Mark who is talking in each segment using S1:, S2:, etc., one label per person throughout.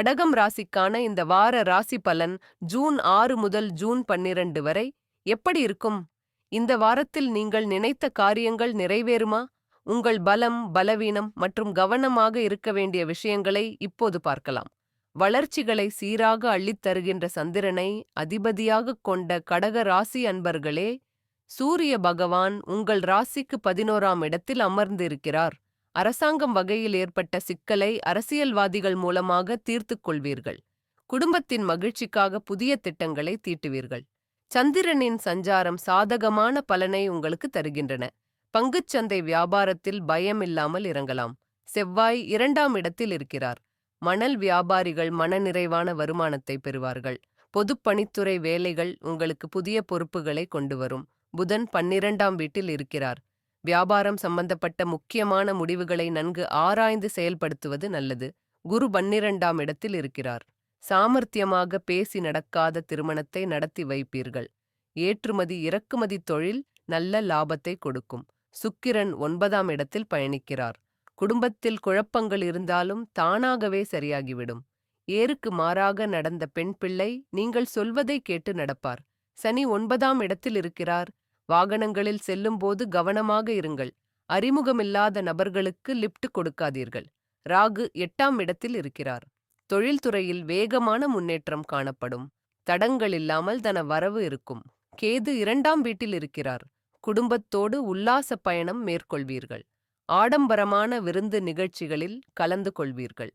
S1: கடகம் ராசிக்கான இந்த வார ராசி பலன் ஜூன் ஆறு முதல் ஜூன் பன்னிரண்டு வரை எப்படி இருக்கும்? இந்த வாரத்தில் நீங்கள் நினைத்த காரியங்கள் நிறைவேறுமா? உங்கள் பலம் பலவீனம் மற்றும் கவனமாக இருக்க வேண்டிய விஷயங்களை இப்போது பார்க்கலாம். வளர்ச்சிகளை சீராக அள்ளித் தருகின்ற சந்திரனை அதிபதியாகக் கொண்ட கடக ராசி அன்பர்களே சூரிய பகவான் உங்கள் ராசிக்கு பதினோராம் இடத்தில் அமர்ந்திருக்கிறார். அரசாங்கம் வகையில் ஏற்பட்ட சிக்கலை அரசியல்வாதிகள் மூலமாக தீர்த்துக் கொள்வீர்கள். குடும்பத்தின் மகிழ்ச்சிக்காக புதிய திட்டங்களை தீட்டுவீர்கள். சந்திரனின் சஞ்சாரம் சாதகமான பலனை உங்களுக்கு தருகின்றன. பங்குச்சந்தை வியாபாரத்தில் பயம் இல்லாமல் இறங்கலாம். செவ்வாய் இரண்டாம் இடத்தில் இருக்கிறார். மணல் வியாபாரிகள் மனநிறைவான வருமானத்தை பெறுவார்கள். பொதுப்பணித்துறை வேலைகள் உங்களுக்கு புதிய பொறுப்புகளை கொண்டு வரும். புதன் பன்னிரண்டாம் வீட்டில் இருக்கிறார். வியாபாரம் சம்பந்தப்பட்ட முக்கியமான முடிவுகளை நன்கு ஆராய்ந்து செயல்படுத்துவது நல்லது. குரு பன்னிரண்டாம் இடத்தில் இருக்கிறார். சாமர்த்தியமாக பேசி நடக்காத திருமணத்தை நடத்தி வைப்பீர்கள். ஏற்றுமதி இறக்குமதி தொழில் நல்ல லாபத்தை கொடுக்கும். சுக்கிரன் ஒன்பதாம் இடத்தில் பயணிக்கிறார். குடும்பத்தில் குழப்பங்கள் இருந்தாலும் தானாகவே சரியாகிவிடும். ஏருக்கு மாறாக நடந்த பெண் பிள்ளை நீங்கள் சொல்வதை கேட்டு நடப்பார். சனி ஒன்பதாம் இடத்தில் இருக்கிறார். வாகனங்களில் செல்லும்போது கவனமாக இருங்கள். அறிமுகமில்லாத நபர்களுக்கு லிப்ட் கொடுக்காதீர்கள். ராகு எட்டாம் இடத்தில் இருக்கிறார். தொழில்துறையில் வேகமான முன்னேற்றம் காணப்படும். தடங்கள் இல்லாமல் தன வரவு இருக்கும். கேது இரண்டாம் வீட்டில் இருக்கிறார். குடும்பத்தோடு உல்லாச பயணம் மேற்கொள்வீர்கள். ஆடம்பரமான விருந்து நிகழ்ச்சிகளில் கலந்து கொள்வீர்கள்.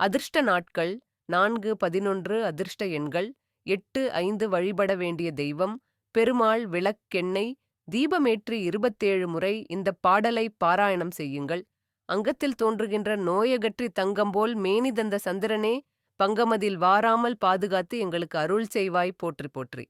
S1: அதிர்ஷ்ட நாட்கள் நான்கு பதினொன்று அதிர்ஷ்ட எண்கள் எட்டு ஐந்து வழிபட வேண்டிய தெய்வம் பெருமாள் விளக்கெண்ணெய் தீபமேற்றி இருபத்தேழு முறை இந்த பாடலை பாராயணம் செய்யுங்கள். அங்கத்தில் தோன்றுகின்ற நோயகற்றி தங்கம்போல் மேனிதந்த மேனி தந்த சந்திரனே பங்கமதில் வாராமல் பாதுகாத்து எங்களுக்கு அருள் செய்வாய் போற்றி போற்றி.